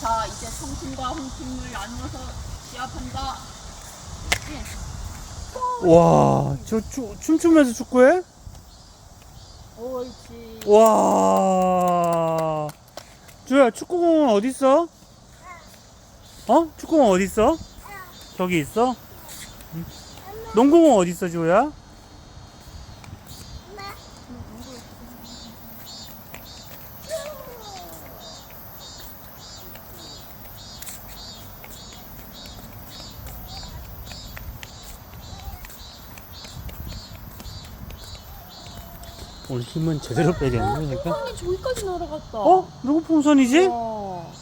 자, 이제 청팀과 홈팀을 나누어서 시합한다. 예. 와, 저 추, 춤추면서 축구해? 옳지. 와. 주야, 축구공은 어디 있어? 어? 축구공 어디 있어? 저기 있어? 응. 농구공 어디 있어, 주야? 오늘 힘은 제대로 빼겠네, 그러니까. 풍선이 저기까지 날아갔다. 어? 누구 풍선이지? 어.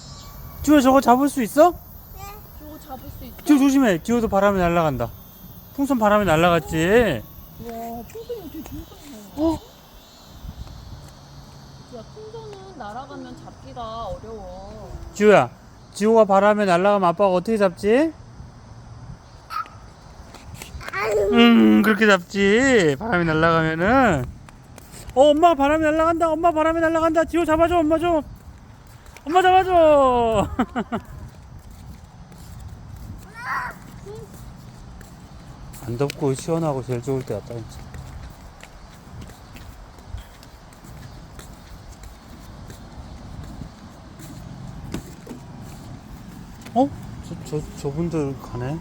주야, 저거 잡을 수 있어? 저거 잡을 수 있어? 지호 조심해. 지호도 바람에 날아간다. 풍선 바람에 날아갔지. 와, 풍선이 어떻게 저기까지? 어? 야, 풍선은 날아가면 잡기가 어려워. 지호야, 지호가 바람에 날아가면 아빠가 어떻게 잡지? 음, 그렇게 잡지. 바람에 날아가면은. 어, 엄마 바람에 날아간다. 엄마 바람에 날아간다. 지호 잡아줘, 엄마 좀. 엄마 잡아줘. 안 덥고 시원하고 제일 좋을 때 같다, 진짜. 어? 저, 저, 저분들 가네?